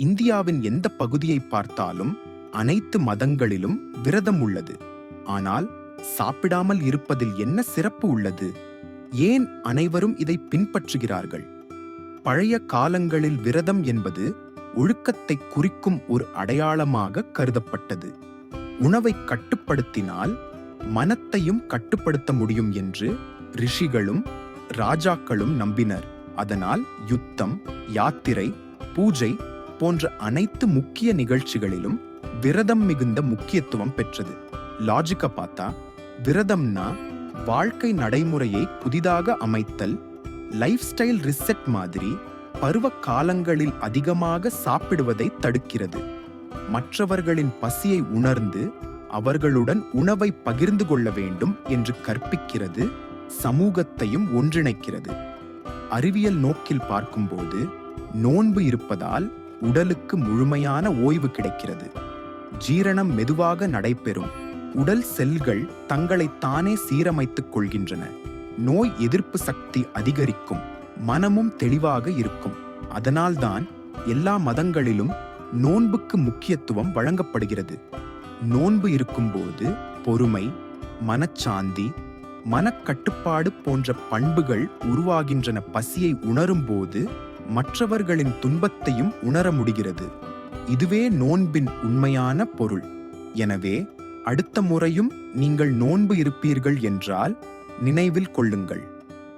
இந்தியாவின் எந்த பகுதியை பார்த்தாலும் அனைத்து மதங்களிலும் விரதம் உள்ளது. ஆனால் சாப்பிடாமல் இருப்பதில் என்ன சிறப்பு உள்ளது? ஏன் அனைவரும் இதை பின்பற்றுகிறார்கள்? பழைய காலங்களில் விரதம் என்பது ஒழுக்கத்தை குறிக்கும் ஒரு அடையாளமாக கருதப்பட்டது. உணவை கட்டுப்படுத்தினால் மனத்தையும் கட்டுப்படுத்த முடியும் என்று ரிஷிகளும் ராஜாக்களும் நம்பினர். அதனால் யுத்தம் யாத்திரை பூஜை போன்ற அனைத்து முக்கிய நிகழ்ச்சிகளிலும் விரதம் மிகுந்த முக்கியத்துவம் பெற்றது. லாஜிக்க பார்த்தா விரதம்னா வாழ்க்கை நடைமுறையை புதிதாக அமைத்தல் லைஃப் ஸ்டைல் ரிசெட் மாதிரி பருவ காலங்களில் அதிகமாக சாப்பிடுவதை தடுக்கிறது. மற்றவர்களின் பசியை உணர்ந்து அவர்களுடன் உணவை பகிர்ந்து கொள்ள வேண்டும் என்று கற்பிக்கிறது சமூகத்தையும் ஒன்றிணைக்கிறது. அறிவியல் நோக்கில் பார்க்கும்போது நோன்பு இருப்பதால் உடலுக்கு முழுமையான ஓய்வு கிடைக்கிறது. ஜீரணம் மெதுவாக நடைபெறும். உடல் செல்கள் தங்களை தானே சீரமைத்துக் கொள்கின்றன. நோய் எதிர்ப்பு சக்தி அதிகரிக்கும். மனமும் தெளிவாக இருக்கும். அதனால்தான் எல்லா மதங்களிலும் நோன்புக்கு முக்கியத்துவம் வழங்கப்படுகிறது. நோன்பு இருக்கும்போது பொறுமை மனச்சாந்தி மனக்கட்டுப்பாடு போன்ற பண்புகள் உருவாகின்றன. பசியை உணரும்போது மற்றவர்களின் துன்பத்தையும் உணர முடிகிறது. இதுவே நோன்பின் உண்மையான பொருள். எனவே அடுத்த முறையும் நீங்கள் நோன்பு இருப்பீர்கள் என்றால் நினைவில் கொள்ளுங்கள்.